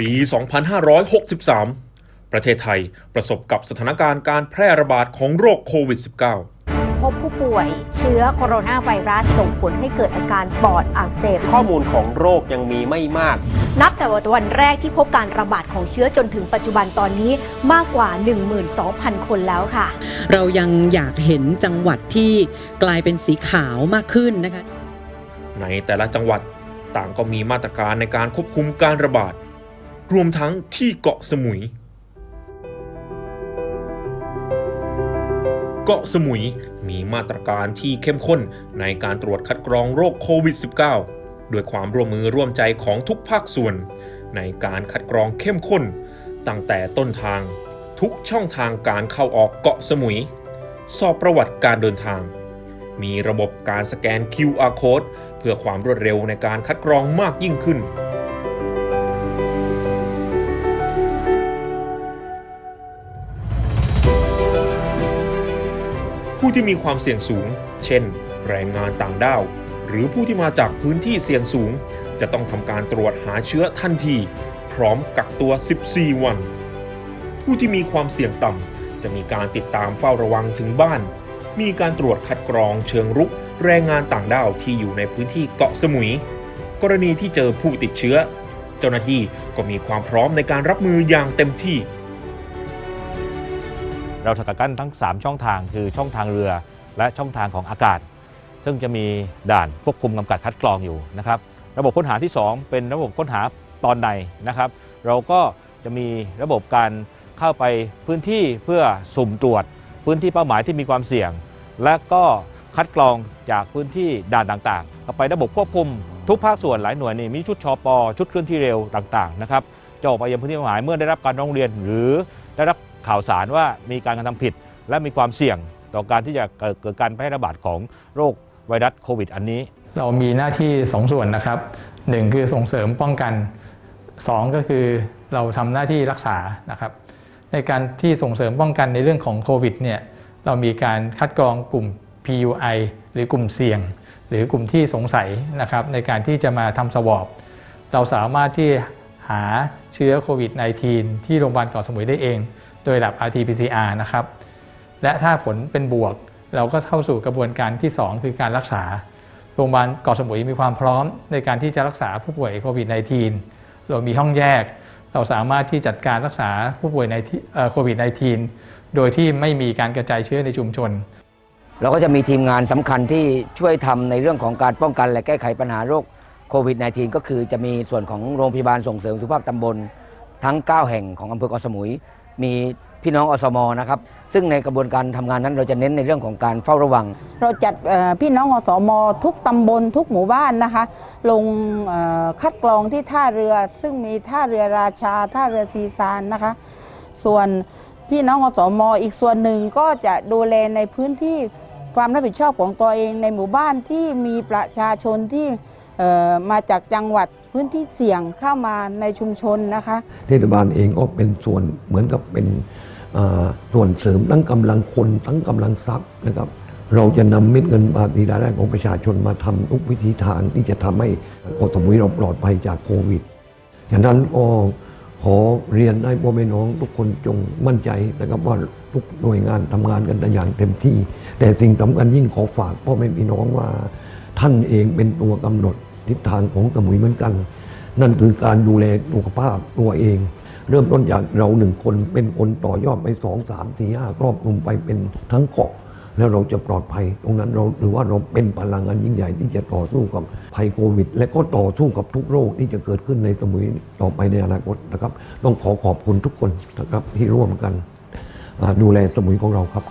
ปี 2563 ประเทศไทยประสบกับสถานการณ์การแพร่ระบาดของโรคโควิด -19 พบผู้ป่วยเชื้อโคโรนาไวรัสส่งผลให้เกิดอาการปอดอักเสบ ข้อมูลของโรคยังมีไม่มาก นับแต่วันแรกที่พบการระบาดของเชื้อจนถึงปัจจุบันตอนนี้มากกว่า 12,000 คนแล้วค่ะ เรายังอยากเห็นจังหวัดที่กลายเป็นสีขาวมากขึ้นนะคะ ในแต่ละจังหวัดต่างก็มีมาตรการในการควบคุมการระบาด รวมทั้งที่เกาะสมุย เกาะสมุยมีมาตรการที่เข้มข้นในการตรวจคัดกรองโรคโควิด -19 ด้วยความร่วมมือร่วมใจของทุกภาคส่วน ในการคัดกรองเข้มข้น ตั้งแต่ต้นทางทุกช่องทางการเข้าออกเกาะสมุย สอบประวัติการเดินทาง มีระบบการสแกน QR code เพื่อความรวดเร็วในการคัดกรองมากยิ่งขึ้น ผู้ที่มีความเสี่ยงสูง เช่น แรงงานต่างด้าว หรือผู้ที่มาจากพื้นที่เสี่ยงสูง จะต้องทำการตรวจหาเชื้อทันที พร้อมกักตัว 14 วัน ผู้ที่มีความเสี่ยงต่ำจะมีการติดตามเฝ้าระวังถึงบ้าน มีการตรวจคัดกรองเชิงรุก แรงงานต่างด้าวที่อยู่ในพื้นที่เกาะสมุย กรณีที่เจอผู้ติดเชื้อ เจ้าหน้าที่ก็มีความพร้อมในการรับมืออย่างเต็มที่ เราสกัดกั้นทั้ง 3 ช่องทางคือช่องทางเรือและช่องทางของอากาศ ซึ่งจะมีด่านควบคุมกำกับคัดกรองอยู่นะครับ ระบบค้นหาที่ 2 เป็นระบบค้นหาตอนในนะครับ เราก็จะมีระบบการเข้าไปพื้นที่เพื่อสุ่มตรวจ พื้นที่เป้าหมายที่มีความเสี่ยง และก็คัดกรองจากพื้นที่ด่านต่างๆเข้าไประบบควบคุมทุกภาคส่วนหลายหน่วยนี่มีชุดชอปอชุดเคลื่อนที่เร็วต่างๆนะครับจะออกไปยังพื้นที่เป้าหมายเมื่อได้รับการร้องเรียนหรือได้รับ ข่าวสารว่ามีการกระทำผิด และมีความเสี่ยงต่อการที่จะเกิดการแพร่ระบาดของโรคไวรัสโควิด อันนี้ เรามีหน้าที่สองส่วนนะครับหนึ่งคือส่งเสริมป้องกันสองก็คือเราทำหน้าที่รักษานะครับ ในการที่ส่งเสริมป้องกันในเรื่องของโควิดเนี่ยเรามีการคัดกรองกลุ่ม PUI หรือกลุ่มเสี่ยง หรือกลุ่มที่สงสัยนะครับ ในการที่จะมาทำสวอปเราสามารถที่หาเชื้อโควิด -19 ที่โรงพยาบาลเกาะสมุยได้เอง โดยระดับ RT-PCR นะครับ และถ้าผลเป็นบวก เราก็เข้าสู่กระบวนการที่ 2 คือการรักษา โรงพยาบาลเกาะสมุยมีความพร้อมในการที่จะรักษาผู้ป่วยโควิด -19 เรามีห้องแยก เราสามารถที่จัดการรักษาผู้ป่วยในโควิด -19 โดยที่ไม่มีการกระจายเชื้อในชุมชน เราก็จะมีทีมงานสำคัญที่ช่วยทำในเรื่องของการป้องกันและแก้ไขปัญหาโรคโควิด -19 ก็คือจะมีส่วนของโรงพยาบาลส่งเสริมสุขภาพตำบลทั้ง 9 แห่งของอำเภอเกาะสมุย มีพี่น้องอสมนะครับ ซึ่งในกระบวนการทำงานนั้นเราจะเน้นในเรื่องของการเฝ้าระวัง เราจัดพี่น้องอสมทุกตำบลทุกหมู่บ้านนะคะ ลงคัดกรองที่ท่าเรือ ซึ่งมีท่าเรือราชา ท่าเรือซีซานนะคะ ส่วนพี่น้องอสมอีกส่วนหนึ่งก็จะดูแลในพื้นที่ความรับผิดชอบของตัวเองในหมู่บ้านที่มีประชาชนที่ มาจากจังหวัดพื้นที่เสี่ยงเข้ามาในชุมชนนะคะเทศบาลเองก็เป็นส่วนเหมือนกับเป็นส่วนเสริมทั้งกำลังคนทั้งกำลังทรัพย์นะครับ เราจะนำเม็ดเงินบาทดีรายได้ของประชาชนมาทำทุกวิธีทางที่จะทำให้กาะสมุยเราปลอดภัยจากโควิดฉะนั้นก็ขอเรียนให้พ่อแม่น้องทุกคนจงมั่นใจนะครับว่าทุกหน่วยงานทำงานกันอย่างเต็มที่ แต่สิ่งสำคัญยิ่งขอฝากพ่อแม่พี่น้องว่า ท่านเองเป็นตัวกำหนด ทิศทางของสมุยเหมือนกัน นั่นคือการดูแลสุขภาพตัวเอง เริ่มต้นจากเราหนึ่งคนเป็นคนต่อยอดไปสองสามสี่ห้าครอบคลุมไปเป็นทั้งเกาะ แล้วเราจะปลอดภัย ตรงนั้นเราหรือว่าเราเป็นพลังงานยิ่งใหญ่ที่จะต่อสู้กับภัยโควิด และก็ต่อสู้กับทุกโรคที่จะเกิดขึ้นในสมุยต่อไปในอนาคตนะครับ ต้องขอขอบคุณทุกคนนะครับที่ร่วมกันดูแลสมุยของเราครับ